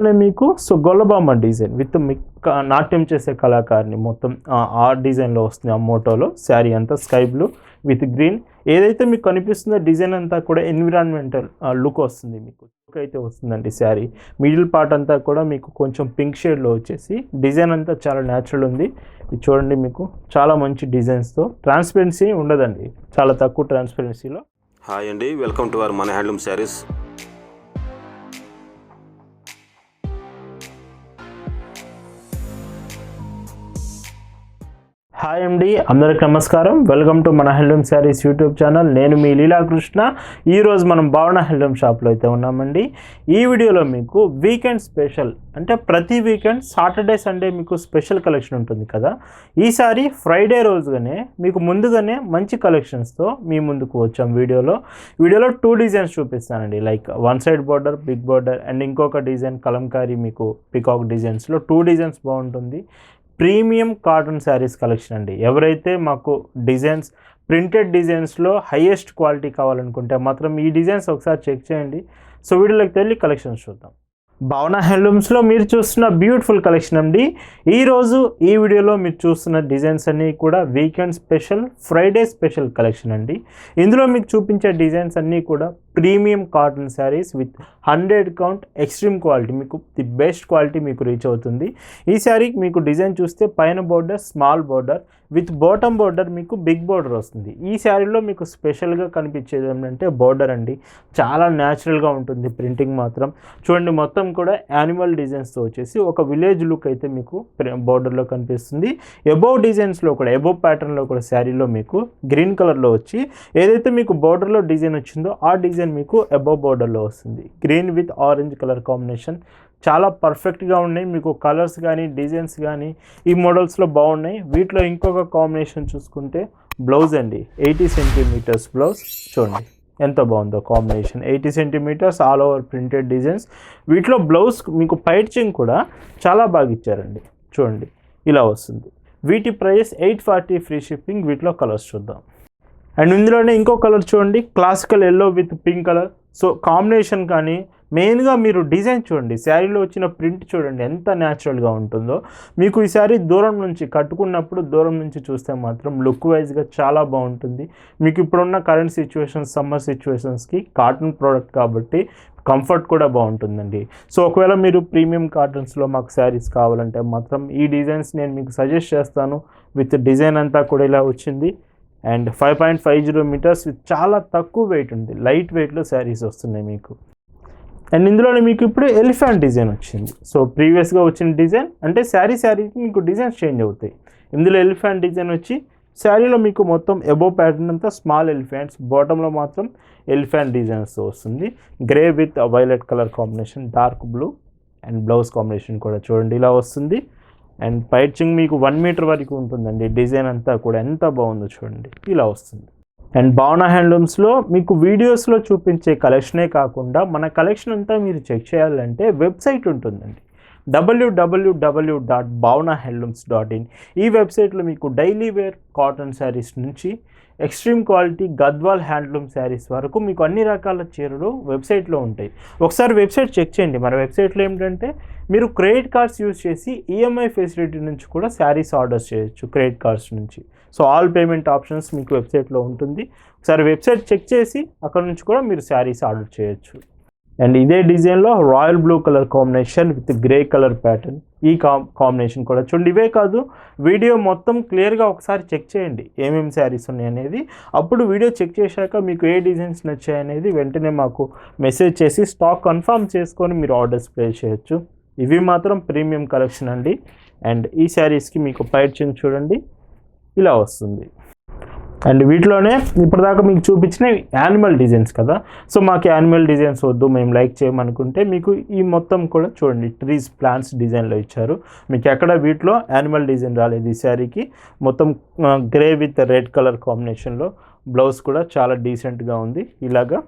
మీకు so Gollabamma design with మీ నాట్యం చేసే కళాకారిని మొత్తం ఆ డిజైన్లో వస్తుంది ఆ మోటోలో శారీ అంతా స్కై బ్లూ విత్ గ్రీన్. ఏదైతే మీకు కనిపిస్తుందో డిజైన్ అంతా కూడా ఎన్విరాన్మెంటల్ లుక్ వస్తుంది మీకు. లుక్ అయితే వస్తుందండి శారీ. మిడిల్ పార్ట్ అంతా కూడా మీకు కొంచెం పింక్ షేడ్లో వచ్చేసి డిజైన్ అంతా చాలా న్యాచురల్ ఉంది. ఇది చూడండి మీకు చాలా మంచి డిజైన్స్తో ట్రాన్స్పరెన్సీ ఉండదండి. చాలా తక్కువ ట్రాన్స్పరెన్సీలో. హాయ్ అండి వెల్కమ్ టు అవర్ మన హ్యాండ్లూమ్ శారీస్. హాయ్ అండి అందరికి నమస్కారం. వెల్కమ్ టు మన హెల్డూమ్ శారీస్ యూట్యూబ్ ఛానల్. నేను మీ లీలాకృష్ణ. ఈరోజు మనం భావన హెల్డూమ్ షాప్లో అయితే ఉన్నామండి. ఈ వీడియోలో మీకు వీకెండ్ స్పెషల్ అంటే ప్రతి వీకెండ్ సాటర్డే సండే మీకు స్పెషల్ కలెక్షన్ ఉంటుంది కదా? ఈసారి ఫ్రైడే రోజుగానే మీకు ముందుగానే మంచి కలెక్షన్స్తో మీ ముందుకు వచ్చాం వీడియోలో. వీడియోలో టూ డిజైన్స్ చూపిస్తానండి. Like one side border big border and ఇంకొక డిజైన్ కలంకారీ మీకు పికాక్ డిజైన్స్లో టూ డిజైన్స్ బాగుంటుంది. ప్రీమియం కాటన్ శారీస్ కలెక్షన్ అండి. ఎవరైతే మాకు డిజైన్స్ ప్రింటెడ్ డిజైన్స్లో హయ్యెస్ట్ క్వాలిటీ కావాలనుకుంటే మాత్రం ఈ డిజైన్స్ ఒకసారి చెక్ చేయండి. సో వీడియోలోకి వెళ్ళి కలెక్షన్స్ చూద్దాం. భావన హ్యాండ్లూమ్స్లో మీరు చూస్తున్న బ్యూటిఫుల్ కలెక్షన్ అండి. ఈరోజు ఈ వీడియోలో మీరు చూస్తున్న డిజైన్స్ అన్నీ కూడా weekend special Friday special collection అండి. ఇందులో మీకు చూపించే డిజైన్స్ అన్నీ కూడా premium cotton saris with hundred count extreme quality మీకు ది బెస్ట్ క్వాలిటీ మీకు రీచ్ అవుతుంది. ఈ శారీకి మీకు డిజైన్ చూస్తే పైన border small border with bottom border మీకు బిగ్ బోర్డర్ వస్తుంది. ఈ శారీలో మీకు స్పెషల్గా కనిపించేది ఏంటంటే బోర్డర్ అండి. చాలా న్యాచురల్గా ఉంటుంది ప్రింటింగ్ మాత్రం. చూడండి మొత్తం కూడా యానిమల్ డిజైన్స్తో వచ్చేసి ఒక విలేజ్ లుక్ అయితే మీకు బోర్డర్లో కనిపిస్తుంది. ఎబోవ్ డిజైన్స్లో కూడా ఎబోవ్ ప్యాటర్న్లో కూడా శారీలో మీకు గ్రీన్ కలర్లో వచ్చి ఏదైతే మీకు బోర్డర్లో డిజైన్ వచ్చిందో ఆ డిజైన్ మీకు అబవ్ బోర్డర్లో వస్తుంది. Green with orange colour combination చాలా పర్ఫెక్ట్గా ఉన్నాయి. మీకు కలర్స్ కానీ డిజైన్స్ కానీ ఈ మోడల్స్లో బాగున్నాయి. వీటిలో ఇంకొక కాంబినేషన్ చూసుకుంటే బ్లౌజ్ అండి. ఎయిటీ సెంటీమీటర్స్ బ్లౌజ్ చూడండి. ఎంత బాగుందో combination eighty centimetres all over printed designs వీటిలో బ్లౌజ్ మీకు పైచింగ్ కూడా చాలా బాగా ఇచ్చారండి. చూడండి. ఇలా వస్తుంది. వీటి price eight forty free shipping వీటిలో కలర్స్ చూద్దాం. అండ్ ఇందులోనే ఇంకో కలర్ చూడండి classical yellow with pink colour so combination కానీ మెయిన్గా మీరు డిజైన్ చూడండి శారీలో వచ్చిన ప్రింట్ చూడండి ఎంత న్యాచురల్గా ఉంటుందో. మీకు ఈ శారీ దూరం నుంచి కట్టుకున్నప్పుడు దూరం నుంచి చూస్తే మాత్రం లుక్ వైజ్గా చాలా బాగుంటుంది. మీకు ఇప్పుడున్న కరెంట్ సిచ్యువేషన్స్ సమ్మర్ సిచ్యువేషన్స్కి కాటన్ ప్రోడక్ట్ కాబట్టి కంఫర్ట్ కూడా బాగుంటుందండి. సో ఒకవేళ మీరు ప్రీమియం కాటన్స్లో మాకు శారీస్ కావాలంటే మాత్రం ఈ డిజైన్స్ నేను మీకు సజెస్ట్ చేస్తాను. విత్ డిజైన్ అంతా కూడా ఇలా వచ్చింది. And five point five zero metres చాలా తక్కువ వెయిట్ ఉంది. లైట్ వెయిట్లో శారీస్ వస్తున్నాయి మీకు. అండ్ ఇందులోనే మీకు ఇప్పుడు ఎలిఫెంట్ డిజైన్ వచ్చింది. సో ప్రీవియస్గా వచ్చిన డిజైన్ అంటే శారీ శారీకి మీకు డిజైన్స్ చేంజ్ అవుతాయి. ఇందులో ఎలిఫెంట్ డిజైన్ వచ్చి శారీలో మీకు మొత్తం ఎబో ప్యాటర్న్ అంతా స్మాల్ ఎలిఫెంట్స్ బాటంలో మాత్రం ఎలిఫెంట్ డిజైన్స్తో వస్తుంది. Grey with violet colour combination dark blue and blouse combination కూడా చూడండి ఇలా వస్తుంది. అండ్ పైచింగ్ మీకు వన్ మీటర్ వరకు ఉంటుందండి. డిజైన్ అంతా కూడా ఎంత బాగుందో చూడండి. ఇలా వస్తుంది. అండ్ భావన హ్యాండ్లూమ్స్లో మీకు వీడియోస్లో చూపించే కలెక్షనే కాకుండా మన కలెక్షన్ అంతా మీరు చెక్ చేయాలంటే వెబ్సైట్ ఉంటుందండి. డబ్ల్యూడబ్ల్యూడబ్ల్యూ dot Bhavana handlooms dot in ఈ వెబ్సైట్లో మీకు డైలీ వేర్ కాటన్ శారీస్ నుంచి extreme quality Gadwal handloom saris వరకు మీకు అన్ని రకాల చీరలు వెబ్సైట్లో ఉంటాయి. ఒకసారి వెబ్సైట్ చెక్ చేయండి. మన వెబ్సైట్లో ఏమిటంటే మీరు క్రెడిట్ కార్డ్స్ యూజ్ చేసి ఈఎంఐ ఫెసిలిటీ నుంచి కూడా శారీస్ ఆర్డర్స్ చేయొచ్చు క్రెడిట్ కార్డ్స్ నుంచి. సో ఆల్ పేమెంట్ ఆప్షన్స్ మీకు వెబ్సైట్లో ఉంటుంది. ఒకసారి వెబ్సైట్ చెక్ చేసి అక్కడ నుంచి కూడా మీరు శారీస్ ఆర్డర్ చేయొచ్చు. అండ్ ఇదే డిజైన్లో royal blue colour combination with grey colour pattern ఈ కాం కాంబినేషన్ కూడా చూడండి. ఇవే కాదు వీడియో మొత్తం క్లియర్గా ఒకసారి చెక్ చేయండి. ఏమేమి శారీస్ ఉన్నాయి అనేది. అప్పుడు వీడియో చెక్ చేశాక మీకు ఏ డిజైన్స్ నచ్చాయి అనేది వెంటనే మాకు మెసేజ్ చేసి స్టాక్ కన్ఫర్మ్ చేసుకొని మీరు ఆర్డర్స్ ప్లేస్ చేయొచ్చు. ఇవి మాత్రం ప్రీమియం కలెక్షన్ అండి. అండ్ ఈ శారీస్కి మీకు పైచింగ్ చూడండి. ఇలా వస్తుంది. అండ్ వీటిలోనే ఇప్పటిదాకా మీకు చూపించిన యానిమల్ డిజైన్స్ కదా. సో మాకు యానిమల్ డిజైన్స్ వద్దు మేము లైక్ చేయమనుకుంటే మీకు ఈ మొత్తం కూడా చూడండి ట్రీస్ ప్లాంట్స్ డిజైన్లో ఇచ్చారు. మీకు ఎక్కడ వీటిలో యానిమల్ డిజైన్ రాలేదు ఈ శారీకి. మొత్తం గ్రే విత్ రెడ్ కలర్ కాంబినేషన్లో బ్లౌజ్ కూడా చాలా డీసెంట్గా ఉంది ఇలాగా.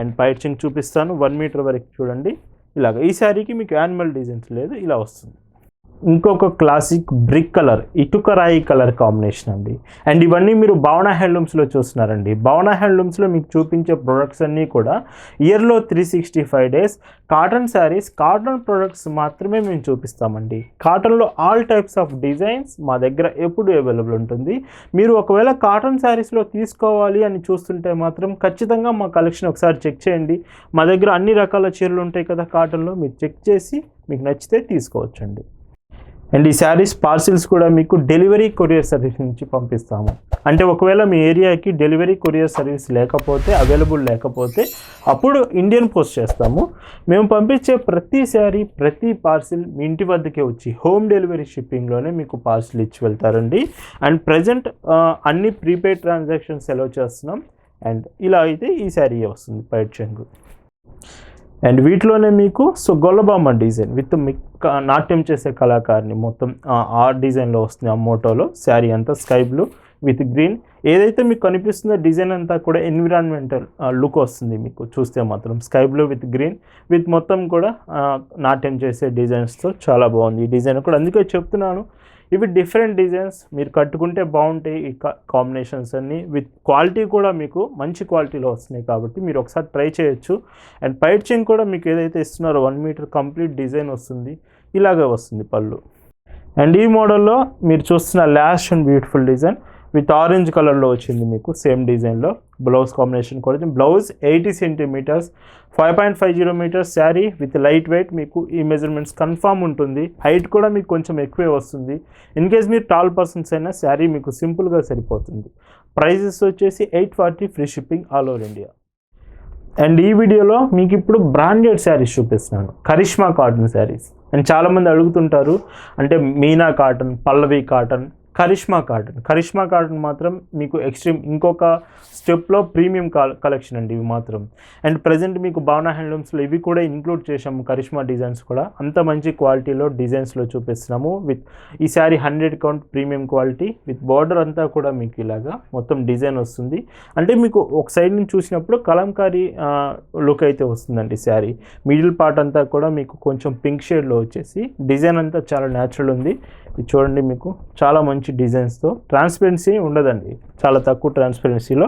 అండ్ పైచింగ్ చూపిస్తాను వన్ మీటర్ వరకు చూడండి. ఇలాగ ఈ శారీకి మీకు యానిమల్ డిజైన్స్ లేదు ఇలా వస్తుంది. ఇంకొక క్లాసిక్ బ్రిక్ కలర్ ఇటుక రాయి కలర్ కాంబినేషన్ అండి. అండ్ ఇవన్నీ మీరు భవన హ్యాండ్లూమ్స్లో చూస్తున్నారండి. భవన హ్యాండ్లూమ్స్లో మీకు చూపించే ప్రొడక్ట్స్ అన్నీ కూడా ఇయర్లో three sixty five days cotton saris cotton products మాత్రమే మేము చూపిస్తామండి. కాటన్లో ఆల్ టైప్స్ ఆఫ్ డిజైన్స్ మా దగ్గర ఎప్పుడు అవైలబుల్ ఉంటుంది. మీరు ఒకవేళ కాటన్ శారీస్లో తీసుకోవాలి అని చూస్తుంటే మాత్రం ఖచ్చితంగా మా కలెక్షన్ ఒకసారి చెక్ చేయండి. మా దగ్గర అన్ని రకాల చీరలు ఉంటాయి కదా కాటన్లో మీరు చెక్ చేసి మీకు నచ్చితే తీసుకోవచ్చండి. అండ్ ఈ శారీస్ పార్సిల్స్ కూడా మీకు డెలివరీ కొరియర్ సర్వీస్ నుంచి పంపిస్తాము. అంటే ఒకవేళ మీ ఏరియాకి డెలివరీ కొరియర్ సర్వీస్ లేకపోతే అవైలబుల్ లేకపోతే అప్పుడు ఇండియన్ పోస్ట్ చేస్తాము. మేము పంపించే ప్రతి శారీ ప్రతి పార్సిల్ మీ ఇంటి వద్దకే వచ్చి హోమ్ డెలివరీ షిప్పింగ్లోనే మీకు పార్సిల్ ఇచ్చి వెళ్తారండి. అండ్ ప్రజెంట్ అన్ని ప్రీపెయిడ్ ట్రాన్సాక్షన్స్ సెలవు చేస్తున్నాం. అండ్ ఇలా అయితే ఈ శారీ వస్తుంది పైట్ చెంగు. అండ్ వీటిలోనే మీకు సో గొల్లబామ్మ డిజైన్ విత్ మీ నాట్యం చేసే కళాకారిని మొత్తం ఆ- డిజైన్లో వస్తుంది ఆ మోటోలో శారీ అంతా స్కై బ్లూ విత్ గ్రీన్ ఏదైతే మీకు కనిపిస్తుందో డిజైన్ అంతా కూడా ఎన్విరాన్మెంటల్ లుక్ వస్తుంది మీకు. చూస్తే మాత్రం sky blue with green with మొత్తం కూడా నాట్యం చేసే డిజైన్స్తో చాలా బాగుంది. ఈ డిజైన్ కూడా అందుకే చెప్తున్నాను. ఇవి డిఫరెంట్ డిజైన్స్ మీరు కట్టుకుంటే బాగుంటాయి ఈ కాంబినేషన్స్ అన్నీ. విత్ క్వాలిటీ కూడా మీకు మంచి క్వాలిటీలో వస్తున్నాయి కాబట్టి మీరు ఒకసారి ట్రై చేయొచ్చు. అండ్ పైడ్చింగ్ కూడా మీకు ఏదైతే ఇస్తున్నారో వన్ మీటర్ కంప్లీట్ డిజైన్ వస్తుంది. ఇలాగే వస్తుంది పళ్ళు. అండ్ ఈ మోడల్లో మీరు చూస్తున్న last and beautiful design with orange కలర్లో వచ్చింది మీకు సేమ్ డిజైన్లో. బ్లౌజ్ కాంబినేషన్ కూడా blouse eighty centimetres five point five zero metres sari with light weight. మీకు ఈ మెజర్మెంట్స్ కన్ఫామ్ ఉంటుంది. హైట్ కూడా మీకు కొంచెం ఎక్కువే వస్తుంది. ఇన్ కేస్ మీరు టాల్ పర్సన్స్ అయినా శారీ మీకు సింపుల్గా సరిపోతుంది. ప్రైజెస్ వచ్చేసి eight forty free shipping all over India. And ఈ వీడియోలో మీకు ఇప్పుడు బ్రాండెడ్ శారీస్ చూపిస్తున్నాను. కరిష్మా కాటన్ శారీస్. అండ్ చాలామంది అడుగుతుంటారు అంటే Meena cotton Pallavi cotton Karishma cotton. Karishma cotton మాత్రం మీకు ఎక్స్ట్రీమ్ ఇంకొక స్టెప్లో ప్రీమియం కలెక్షన్ అండి ఇవి మాత్రం. అండ్ ప్రజెంట్ మీకు భావన హ్యాండ్లూమ్స్లో ఇవి కూడా ఇంక్లూడ్ చేసాము కరిష్మా డిజైన్స్ కూడా. అంత మంచి క్వాలిటీలో డిజైన్స్లో చూపిస్తున్నాము విత్ ఈ sari hundred count premium quality with border అంతా కూడా మీకు ఇలాగా మొత్తం డిజైన్ వస్తుంది. అంటే మీకు ఒక సైడ్ నుంచి చూసినప్పుడు కలంకారీ లుక్ అయితే వస్తుందండి శారీ. మిడిల్ పార్ట్ అంతా కూడా మీకు కొంచెం పింక్ షేడ్లో వచ్చేసి డిజైన్ అంతా చాలా న్యాచురల్ ఉంది. ఇది చూడండి మీకు చాలా మంచి మంచి డిజైన్స్తో ట్రాన్స్పరెన్సీ ఉండదండి. చాలా తక్కువ ట్రాన్స్పరెన్సీలో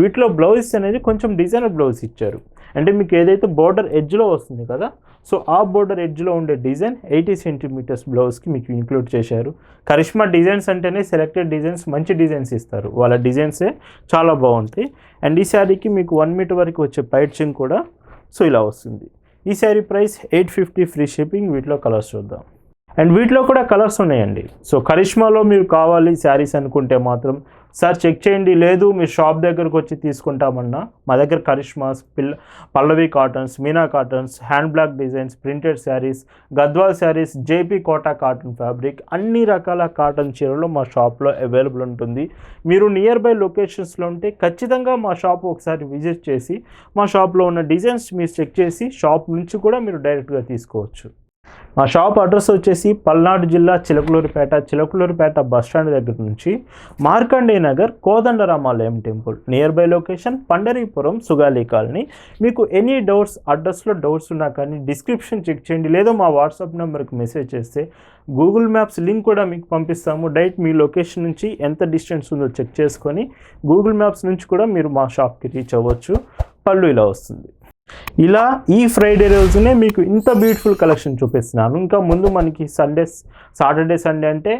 వీటిలో బ్లౌజెస్ అనేది కొంచెం డిజైనర్ బ్లౌజ్ ఇచ్చారు. అంటే మీకు ఏదైతే బోర్డర్ ఎడ్జ్లో వస్తుంది కదా సో ఆ బోర్డర్ ఎడ్జ్లో ఉండే డిజైన్ ఎయిటీ సెంటీమీటర్స్ బ్లౌజ్కి మీకు ఇంక్లూడ్ చేశారు. కరిష్మా డిజైన్స్ అంటేనే సెలెక్టెడ్ డిజైన్స్ మంచి డిజైన్స్ ఇస్తారు. వాళ్ళ డిజైన్సే చాలా బాగుంటాయి. అండ్ ఈ శారీకి మీకు వన్ మీటర్ వరకు వచ్చే పైట్చింగ్ కూడా సో ఇలా వస్తుంది. ఈ sari price eight fifty free shipping వీటిలో కలర్స్ చూద్దాం. అండ్ వీటిలో కూడా కలర్స్ ఉన్నాయండి. సో కరిష్మాలో మీరు కావాలి శారీస్ అనుకుంటే మాత్రం సార్ చెక్ చేయండి. లేదు మీరు షాప్ దగ్గరకు వచ్చి తీసుకుంటామన్నా మా దగ్గర కరిష్మాస్ పిల్ల Pallavi cottons Meena cottons hand block designs printed saris Gadwal saris JP Kota cotton fabric అన్ని రకాల కాటన్ చీరలు మా షాప్లో అవైలబుల్ ఉంటుంది. మీరు నియర్ బై లొకేషన్స్లో ఉంటే ఖచ్చితంగా మా షాప్ ఒకసారి విజిట్ చేసి మా షాప్లో ఉన్న డిజైన్స్ మీరు చెక్ చేసి షాప్ నుంచి కూడా మీరు డైరెక్ట్గా తీసుకోవచ్చు. మా షాప్ అడ్రస్ వచ్చేసి పల్నాడు జిల్లా చిలకలూరిపేట చిలకలూరిపేట బస్ స్టాండ్ దగ్గర నుంచి Markande Nagar Kodandaramalayam temple. Near by location Pandaripuram Sugali colony. మీకు ఎనీ డౌట్స్ అడ్రస్లో డౌట్స్ ఉన్నా కానీ డిస్క్రిప్షన్ చెక్ చేయండి. లేదా మా వాట్సాప్ నెంబర్కి మెసేజ్ చేస్తే గూగుల్ మ్యాప్స్ లింక్ కూడా మీకు పంపిస్తాము. డైరెక్ట్ మీ లొకేషన్ నుంచి ఎంత డిస్టెన్స్ ఉందో చెక్ చేసుకొని గూగుల్ మ్యాప్స్ నుంచి కూడా మీరు మా షాప్కి రీచ్ అవ్వచ్చు. పళ్ళు ఇలా వస్తుంది. ఇలా ఈ ఫ్రైడే రోజునే మీకు ఇంత బ్యూటిఫుల్ కలెక్షన్ చూపిస్తున్నాను. ఇంకా ముందు మనకి సండే సాటర్డే సండే అంటే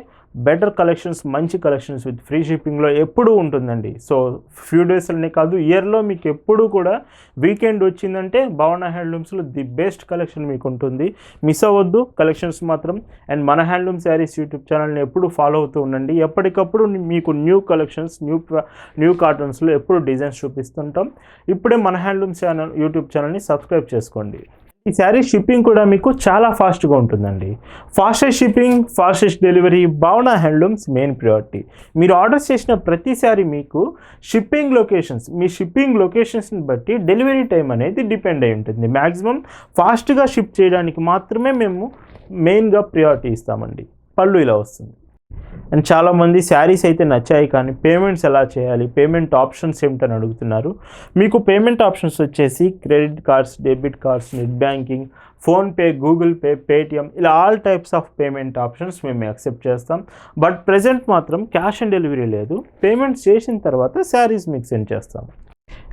బెటర్ కలెక్షన్స్ మంచి కలెక్షన్స్ విత్ ఫ్రీ షిప్పింగ్లో ఎప్పుడూ ఉంటుందండి. సో ఫ్యూ డేస్లోనే కాదు ఇయర్లో మీకు ఎప్పుడూ కూడా వీకెండ్ వచ్చిందంటే భవన హ్యాండ్లూమ్స్లో ది బెస్ట్ కలెక్షన్ మీకు ఉంటుంది. మిస్ అవ్వద్దు కలెక్షన్స్ మాత్రం. అండ్ మన హ్యాండ్లూమ్ శారీస్ యూట్యూబ్ ఛానల్ని ఎప్పుడు ఫాలో అవుతూ ఉండండి. ఎప్పటికప్పుడు మీకు న్యూ కలెక్షన్స్ న్యూ న్యూ కార్టూన్స్లో ఎప్పుడు డిజైన్స్ చూపిస్తుంటాం. ఇప్పుడే మన హ్యాండ్లూమ్ ఛానల్ యూట్యూబ్ ఛానల్ని సబ్స్క్రైబ్ చేసుకోండి. ఈ శారీ షిప్పింగ్ కూడా మీకు చాలా ఫాస్ట్గా ఉంటుందండి. Fastest shipping fastest delivery Bhavana handlooms main priority. మీరు ఆర్డర్ చేసిన ప్రతిసారి మీకు షిప్పింగ్ లొకేషన్స్ మీ షిప్పింగ్ లొకేషన్స్ని బట్టి డెలివరీ టైం అనేది డిపెండ్ అయి ఉంటుంది. మ్యాక్సిమం ఫాస్ట్గా షిప్ చేయడానికి మాత్రమే మేము మెయిన్గా ప్రియారిటీ ఇస్తామండి. పళ్ళు ఇలా వస్తుంది. అండ్ చాలామంది శారీస్ అయితే నచ్చాయి కానీ పేమెంట్స్ ఎలా చేయాలి? పేమెంట్ ఆప్షన్స్ ఏమిటని అడుగుతున్నారు. మీకు పేమెంట్ ఆప్షన్స్ వచ్చేసి credit cards debit cards net banking PhonePe Google Pay Paytm ఇలా all types of payment options మేము యాక్సెప్ట్ చేస్తాం. బట్ ప్రజెంట్ మాత్రం క్యాష్ ఆన్ డెలివరీ లేదు. పేమెంట్స్ చేసిన తర్వాత శారీస్ మీకు సెండ్ చేస్తాం.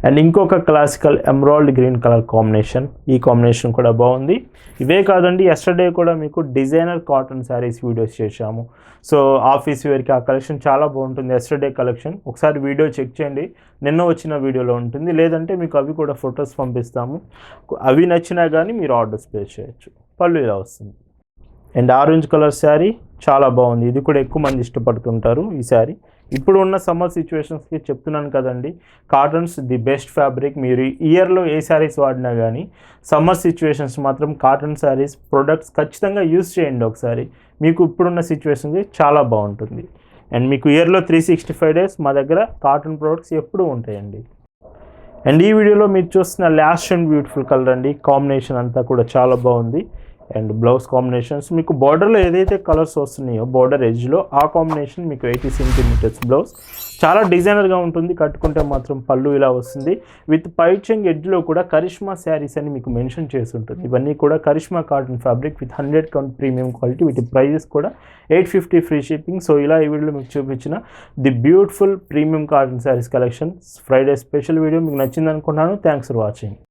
అండ్ ఇంకొక classical emerald green colour combination ఈ కాంబినేషన్ కూడా బాగుంది. ఇవే కాదండి ఎస్టర్డే కూడా మీకు డిజైనర్ కాటన్ శారీస్ వీడియోస్ చేశాము. సో ఆఫీస్ వేర్కి ఆ కలెక్షన్ చాలా బాగుంటుంది. ఎస్టర్డే కలెక్షన్ ఒకసారి వీడియో చెక్ చేయండి. నిన్న వచ్చిన వీడియోలో ఉంటుంది. లేదంటే మీకు అవి కూడా ఫొటోస్ పంపిస్తాము. అవి నచ్చినా కానీ మీరు ఆర్డర్స్ ప్లేస్ చేయొచ్చు. పళ్ళు ఇలా వస్తుంది. అండ్ ఆరెంజ్ కలర్ శారీ చాలా బాగుంది. ఇది కూడా ఎక్కువ మంది ఇష్టపడుతుంటారు ఈ శారీ ఇప్పుడు ఉన్న సమ్మర్ సిచ్యువేషన్స్కి చెప్తున్నాను కదండి. Cottons the best fabric. మీరు ఇయర్లో ఏ శారీస్ వాడినా కానీ సమ్మర్ సిచ్యువేషన్స్ మాత్రం కాటన్ శారీస్ ప్రొడక్ట్స్ ఖచ్చితంగా యూస్ చేయండి ఒకసారి. మీకు ఇప్పుడున్న సిచ్యువేషన్కి చాలా బాగుంటుంది. అండ్ మీకు ఇయర్లో త్రీ సిక్స్టీ ఫైవ్ డేస్ మా దగ్గర కాటన్ ప్రొడక్ట్స్ ఎప్పుడూ ఉంటాయండి. అండ్ ఈ వీడియోలో మీరు చూస్తున్న లాస్ట్ అండ్ బ్యూటిఫుల్ కలర్ అండి. కాంబినేషన్ అంతా కూడా చాలా బాగుంది. And blouse combinations. మీకు బార్డర్లో ఏదైతే కలర్స్ వస్తున్నాయో బార్డర్ ఎడ్జ్లో ఆ కాంబినేషన్ మీకు ఎయిటీ సెంటీమీటర్స్ బ్లౌజ్. చాలా డిజైనర్గా ఉంటుంది కట్టుకుంటే మాత్రం పళ్ళు ఇలా వస్తుంది. విత్ పైచింగ్ ఎడ్జ్లో కూడా కరిష్మా శారీస్ అని మీకు మెన్షన్ చేసి ఉంటుంది ఇవన్నీ కూడా Karishma cotton fabric with hundred count premium quality with prices కూడా eight fifty free shipping. So ఇలా ఈ వీడియోలో మీకు చూపించిన the beautiful premium cotton saris collection Friday special video మీకు నచ్చింది అనుకుంటున్నాను థ్యాంక్స్ ఫర్ వాచింగ్.